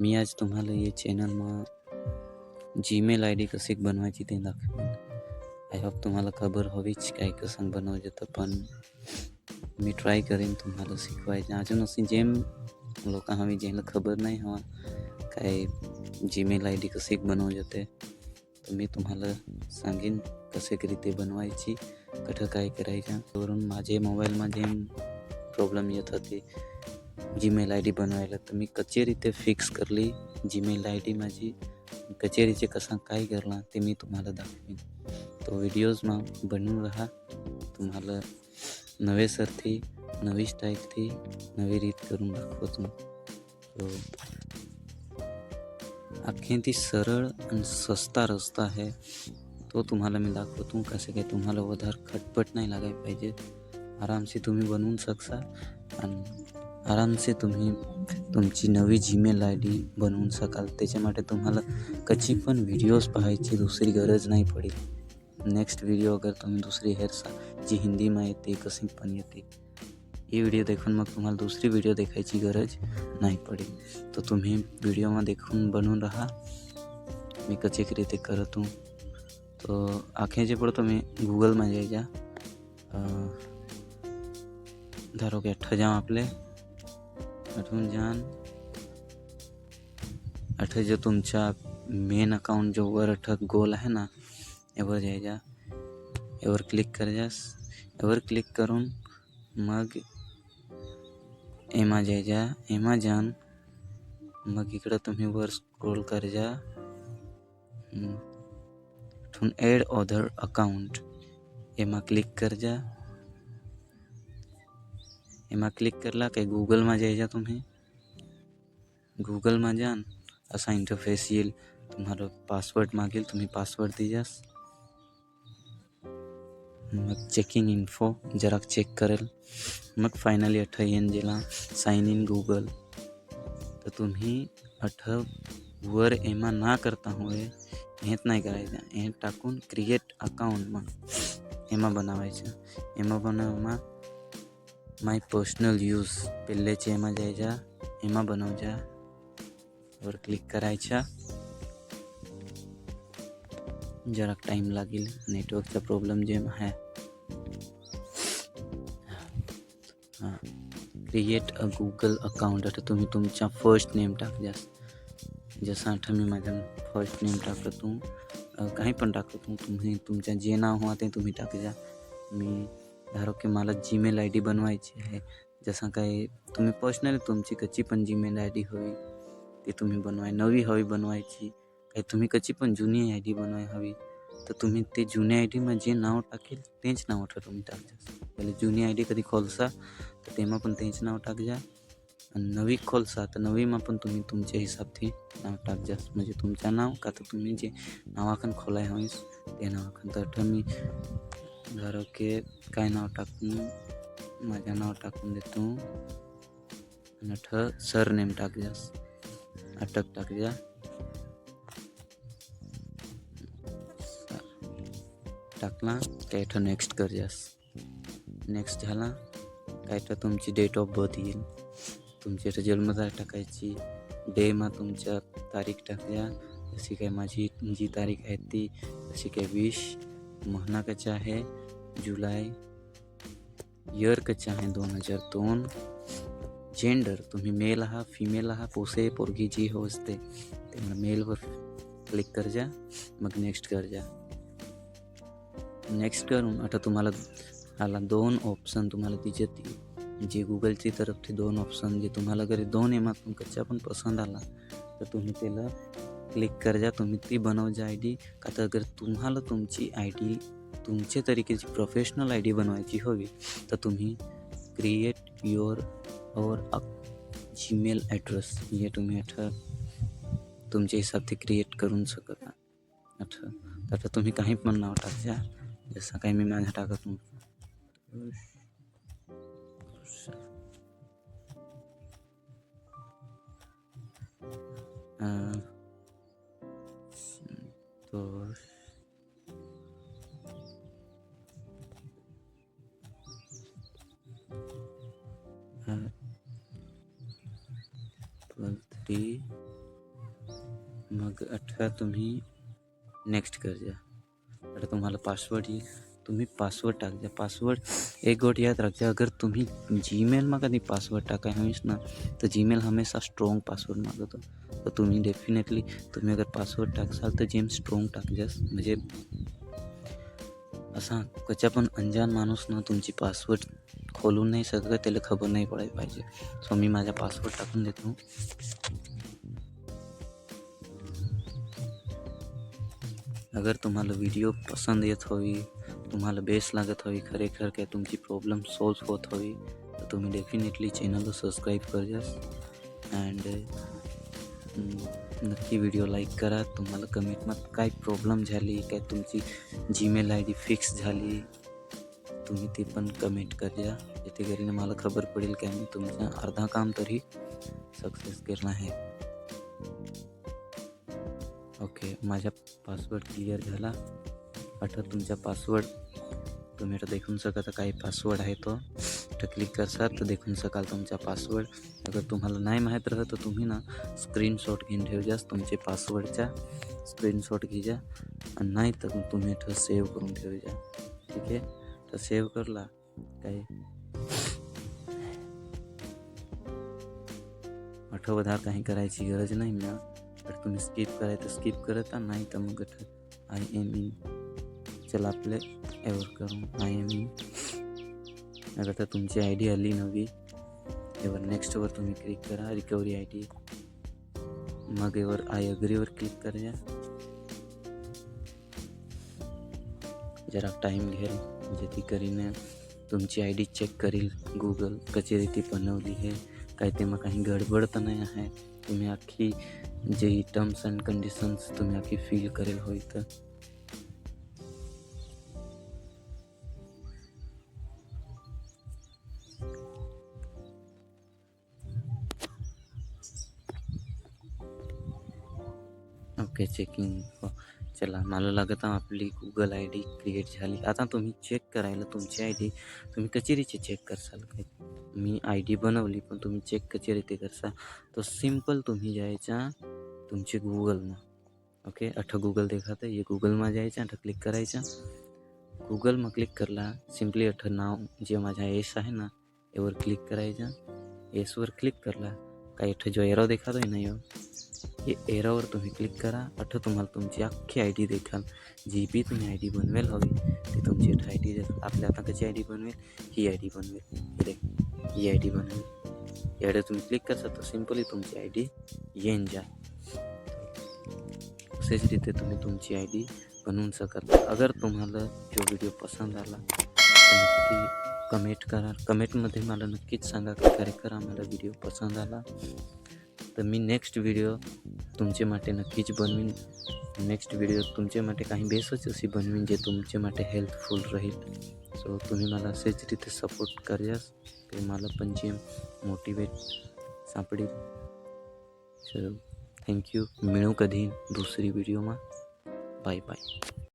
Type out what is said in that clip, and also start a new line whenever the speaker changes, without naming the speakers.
मी आज तुम्हाला या चॅनलमा जीमेल आय डी कशी बनवायची ते दाखवेन. आय होप तुम्हाला खबर हवीच काय कसं बनवायचं तर पण मी ट्राय करेन तुम्हाला शिकवायचं. अजून असे जेम लोक हवी ज्यांना खबर नाही हवा काय जीमेल आय डी कशी बनवायचं ते तर मी तुम्हाला सांगेन कसे रीते बनवायची कुठं काय करायचं. वरून माझे मोबाईलमध्ये प्रॉब्लेम येत होते. जीमेल आय डी बनवायला तर मी कचेरी ते फिक्स करली. जीमेल आय डी माझी कचेरीचे कसा काय करला ते मी तुम्हाला दाखवेन. तो व्हिडिओज मग बनवून राहा. तुम्हाला नवे सरथी नवी स्टाईल थी नवी रीत करून दाखवतो. तो अख्खी ती सरळ आणि सस्ता रस्ता आहे. तो तुम्हाला मी दाखवतो. कसं काय तुम्हाला वधार खटपट नाही लागायला पाहिजे. आरामशी तुम्ही बनवून शकता आणि आरामसे तुम्ही तुमची नवी जीमेल आय डी बनवून शकाल त्याच्यामध्ये तुम्हाला कशी पण व्हिडिओज पाहायची दुसरी गरज नाही पडेल नेक्स्ट व्हिडिओ अगर तुम्ही दुसरी हेअरसा जी हिंदीमा येते कशी पण येते हे व्हिडिओ देखून मग तुम्हाला दुसरी व्हिडिओ देखायची गरज नाही पडेल तर तुम्ही व्हिडिओमध्ये देखून बनवून राहा. मी कचेक रीते करतो तर तो आखेचे पडतो तुम्ही गुगलमध्ये जा. धारो કે અઠ્ઠા જામ आपले आठवून जान. आठ जो तुमच्या मेन अकाउंट जो वर अठ गोल आहे ना यावर जा. यावर क्लिक करायच्यास यावर क्लिक करून मग एमा जायच्या एमा जान. मग इकडं तुम्ही वर स्क्रोल करजा इथून ॲड ऑदर अकाउंट एमा क्लिक करजा એમાં ક્લિક કરલા કે ગૂગલમાં જઈ જા તમે. ગૂગલમાં જાન असा इंटरफेस येईल तुम्हाला पासवर्ड मागेल तुम्ही पासवर्ड दिजास मग चेकिंग इन्फो जरा चेक करेल मग फायनली अठ येन जेला साईन इन गुगल तर तुम्ही अठ वर एमा ना करता होय हेच नाही करायचं हे टाकून क्रिएट अकाउंट अकाउंटमा एमा बनवायचं एमा बनवमा માય પર્સનલ યુઝ પહેલે છે એમાં जायच्या એમાં बनवजा वर क्लिक करायच्या जरा टाईम लागेल नेटवर्कचा प्रॉब्लेम जे आहे हां क्रिएट अ गुगल अकाउंट आता तुम्ही तुमचा फर्स्ट नेम टाकजास जसं आता मी माझं फर्स्ट नेम टाकत हूँ अ, काही पण टाकत हूँ तुम्ही तुमचं जे नाव हवा ते तुम्ही टाकजा मी धारो की मला जीमेल आय डी बनवायची आहे. जसं काही तुम्ही पर्सनली तुमची कची पण जीमेल आय डी हवी ती तुम्ही बनवाय नवी हवी बनवायची. काही तुम्ही कची पण जुनी आय डी बनवाय हवी तर तुम्ही ते जुन्या आय डीमा जे नाव टाकेल तेच नाव ठेवा तुम्ही टाकजा पहिले जुनी आय डी कधी खोलसा तर तेव्हा पण तेच नाव टाकजा आणि नवी खोलसा तर नवीमा पण तुम्ही तुमच्या हिसाबते नाव टाकजा म्हणजे तुमचं नाव का तर तुम्ही जे नावाखन खोलाय हवीस ते नावाखन तर मी धारो की काय नाव टाकून माझं नाव टाकून देतो. आणि अठं सर नेम टाकजास अटक टाकजा टाकला काय ठं नेक्स्ट करजास नेक्स्ट झाला. काय इथं तुमची डेट ऑफ बर्थ येईल. तुमची इथं जन्मतारीख टाकायची डेमा तुमच्या तारीख टाकल्या जशी काय माझी जी तारीख आहे ती तशी काय विश महिना कचा आहे जुलाई इयर कचा आहे दोन हज़ार दोन जेंडर तुम्ही मेल आहात फिमेल आहात पोसे, पोरगी, जी हो असते तेव्हा मेलवर क्लिक कर जा, मग नेक्स्ट कर जा। नेक्स्ट करून आता तुम्हाला आला दोन ऑप्शन तुम्हाला दिसतील जे गुगलची तरफથી दोन ऑप्शन जे तुम्हाला जरी दोन एमातून कच्चा पण पसंत आला। तर तुम्ही त्याला क्लिक कर जा तुम्ही ती बनव जा आय डी का तर अगर तुम्हाला तुमची आय डी तुमच्या तरीकेची प्रोफेशनल आय डी बनवायची हवी तर तुम्ही create your own Gmail address हे तुम्ही अठं तुमच्या हिसाबથી क्रिएट करून शकता अठं तर आता तुम्ही काही पण नाव टाकजा जसं काही मी माझ्या टाकत हूँ तो थ्री मग अठरा तुम्ही नेक्स्ट कर द्या आता तुम्हाला पासवर्ड येईल तुम्ही पासवर्ड टाक द्या पासवर्ड एक गोट याद रख द्या अगर तुम्ही जीमेल जीमेलમાં कधी पासवर्ड होईस ना, तर जीमेल हमेशा स्ट्रॉंग पासवर्ड मागवतो तर तुम्ही डेफिनेटली तुम्ही अगर पासवर्ड टाकसाल तर जेम स्ट्रॉंग टाकजास म्हणजे असा कच्या पण अंजान माणूस ना तुमची पासवर्ड खोलू नाही सगळं त्याला खबर नाही पडायला पाहिजे सो मी माझा पासवर्ड टाकून देतो अगर तुम्हाला व्हिडिओ पसंत येत हवी तुम्हाला बेस लागत हवी खरेखर काय तुमची प्रॉब्लेम सॉल्व होत हवी तर तुम्ही डेफिनेटली चॅनलला सबस्क्राईब करजास अँड नक्की व्हिडिओ लाईक करा. तुम्हाला कमेंटमध्ये काय प्रॉब्लेम झाली काय तुमची जीमेल आय डी फिक्स झाली तुम्ही ते पण कमेंट करा. जेथे करीने मला खबर पडेल की आम्ही तुमचं अर्धा काम तरी सक्सेस करणार आहे. ओके माझा पासवर्ड क्लिअर झाला. अठर तुमचा पासवर्ड तुम्ही आता देखून सकता काही पासवर्ड आहे तो. गोष्ट क्लिक करसाल तर देखून सकाल तुमचा पासवर्ड अगर तुम्हाला नाही माहीत राहत तर तुम्ही ना स्क्रीनशॉट घेऊन ठेवजास तुमचे पासवर्डचा स्क्रीनशॉट घ्या आणि नाही तर तुम्ही इथं सेव्ह करून ठेवजा. ठीक आहे? तर सेव्ह करला. काही आठवधार काही करायची गरज नाही ना. तर तुम्ही स्किप करायचं स्किप करता. नाही तर मग आय एम इन चला आपले एवर करू आय एम इन तर आता तुमची आय डी आली नवी यावर नेक्स्टवर तुम्ही क्लिक करा रिकवरी आय डी मग यावर आय अग्रीवर क्लिक करा जरा टाईम घेल जेथे करीन तुमची आय डी चेक करील गुगल कशी ती बनवली आहे काय ते मग काही गडबड तर नाही आहे. तुम्ही आखी जे टर्म्स अँड कंडिशन्स तुम्ही आखी फील करेल होईल तर. ओके चेकिंग हो. चला मला लागत आपली गुगल आय डी क्रिएट झाली. आता तुम्ही चेक करायला तुमची आय डी तुम्ही कचेरीची चेक करसाल. काय मी आय डी बनवली पण तुम्ही चेक कचेरी ते करसा तो सिंपल तुम्ही जायचा तुमचे गुगलमा ओके अठं गुगल देखात. ये गुगलमा जायचं अठं क्लिक करायचं. गुगलमा क्लिक करला. सिम्पली अठं नाव जे माझ्या एस आहे ना यावर क्लिक करायचं. एसवर क्लिक करला. काय अठं जो एरो देखातोय ना यो हे एरावर तुम्ही क्लिक करा. अठं तुम्हाला तुमची अख्खी आय डी देखाल जी बी तुम्ही आय डी बनवेल हवी ती तुमची आय डी देखाल आपल्या आता कशी आय डी बनवेल? ही आय डी बनवेल. देख ही आय डी बनवेल. याकडे तुम्ही क्लिक करता तर सिम्पली तुमची आय डी येईन जा तसेच रीते तुम्ही तुमची आय डी बनवून शकाल अगर तुम्हाला जो व्हिडिओ पसंत आला तर नक्की कमेंट करा. कमेंटमध्ये मला नक्कीच सांगा की खरेखर आम्हाला व्हिडिओ पसंत आला. तर मी नेक्स्ट व्हिडिओ तुमचे माटे नक्कीच बनवीन. नेक्स्ट व्हिडिओ तुमचे माटे काही बेसच अशी बनवीन जे तुमचे माटे हेल्पफुल राहील. सो तुम्ही मला असेच रीते सपोर्ट करयास ते मला पण जे मोटिवेट सापडेल. सो थँक्यू मिळू कधी दुसरी व्हिडिओमा बाय बाय